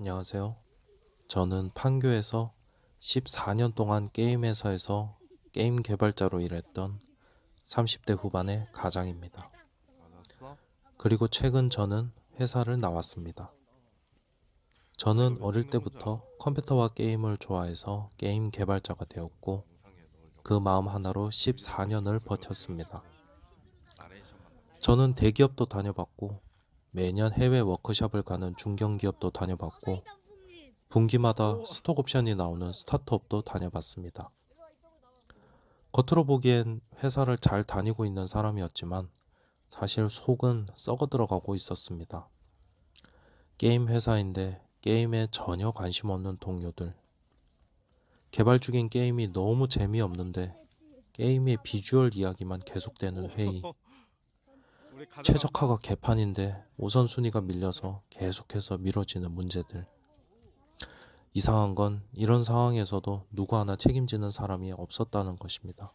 안녕하세요. 저는 판교에서 14년 동안 게임 회사에서 게임 개발자로 일했던 30대 후반의 가장입니다. 그리고 최근 저는 회사를 나왔습니다. 저는 어릴 때부터 컴퓨터와 게임을 좋아해서 게임 개발자가 되었고 그 마음 하나로 14년을 버텼습니다. 저는 대기업도 다녀봤고 매년 해외 워크숍을 가는 중견기업도 다녀봤고 분기마다 스톡 옵션이 나오는 스타트업도 다녀봤습니다. 겉으로 보기엔 회사를 잘 다니고 있는 사람이었지만 사실 속은 썩어 들어가고 있었습니다. 게임 회사인데 게임에 전혀 관심 없는 동료들. 개발 중인 게임이 너무 재미없는데 게임의 비주얼 이야기만 계속되는 회의. 최적화가 개판인데 우선순위가 밀려서 계속해서 미뤄지는 문제들. 이상한 건 이런 상황에서도 누구 하나 책임지는 사람이 없었다는 것입니다.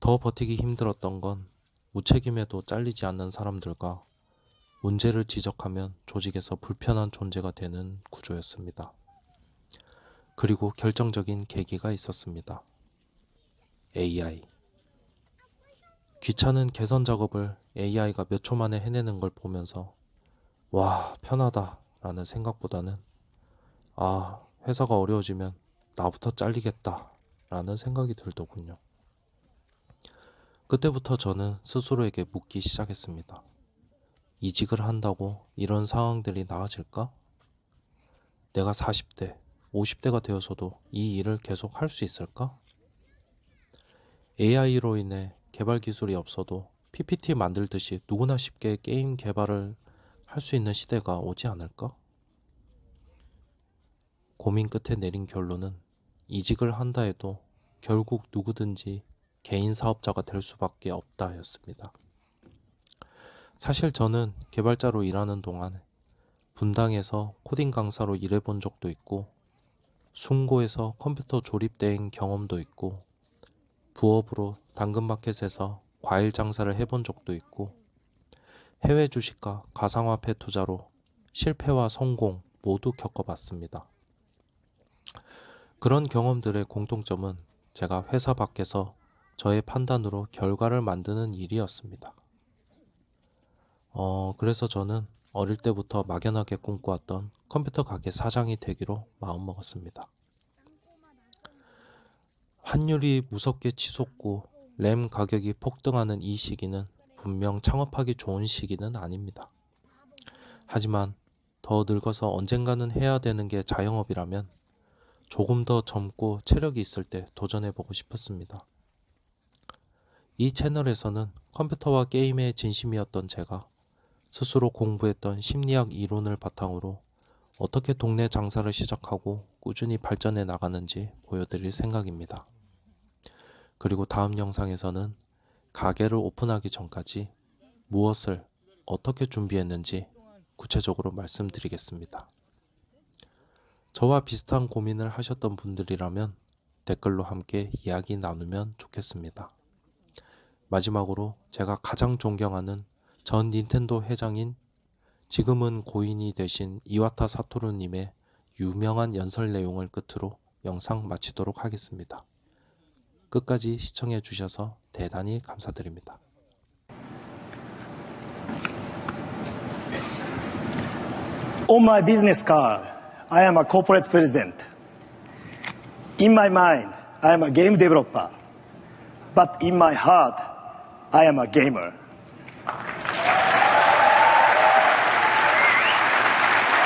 더 버티기 힘들었던 건 무책임해도 잘리지 않는 사람들과 문제를 지적하면 조직에서 불편한 존재가 되는 구조였습니다. 그리고 결정적인 계기가 있었습니다. AI. 귀찮은 개선 작업을 AI가 몇 초 만에 해내는 걸 보면서 와, 편하다 라는 생각보다는 아, 회사가 어려워지면 나부터 잘리겠다 라는 생각이 들더군요. 그때부터 저는 스스로에게 묻기 시작했습니다. 이직을 한다고 이런 상황들이 나아질까? 내가 40대, 50대가 되어서도 이 일을 계속 할 수 있을까? AI로 인해 개발 기술이 없어도 PPT 만들듯이 누구나 쉽게 게임 개발을 할 수 있는 시대가 오지 않을까? 고민 끝에 내린 결론은 이직을 한다 해도 결국 누구든지 개인 사업자가 될 수밖에 없다였습니다. 사실 저는 개발자로 일하는 동안 분당에서 코딩 강사로 일해본 적도 있고 숭고에서 컴퓨터 조립 대행 경험도 있고 부업으로 당근마켓에서 과일 장사를 해본 적도 있고 해외 주식과 가상화폐 투자로 실패와 성공 모두 겪어봤습니다. 그런 경험들의 공통점은 제가 회사 밖에서 저의 판단으로 결과를 만드는 일이었습니다. 어, 그래서 저는 어릴 때부터 막연하게 꿈꿔왔던 컴퓨터 가게 사장이 되기로 마음먹었습니다. 환율이 무섭게 치솟고 램 가격이 폭등하는 이 시기는 분명 창업하기 좋은 시기는 아닙니다. 하지만 더 늙어서 언젠가는 해야 되는 게 자영업이라면 조금 더 젊고 체력이 있을 때 도전해 보고 싶었습니다. 이 채널에서는 컴퓨터와 게임에 진심이었던 제가 스스로 공부했던 심리학 이론을 바탕으로 어떻게 동네 장사를 시작하고 꾸준히 발전해 나가는지 보여드릴 생각입니다. 그리고 다음 영상에서는 가게를 오픈하기 전까지 무엇을 어떻게 준비했는지 구체적으로 말씀드리겠습니다. 저와 비슷한 고민을 하셨던 분들이라면 댓글로 함께 이야기 나누면 좋겠습니다. 마지막으로 제가 가장 존경하는 전 닌텐도 회장인 지금은 고인이 되신 이와타 사토루님의 유명한 연설 내용을 끝으로 영상 마치도록 하겠습니다. 끝까지 시청해 주셔서 대단히 감사드립니다. On my business card, I am a corporate president. In my mind, I am a game developer. But in my heart, I am a gamer.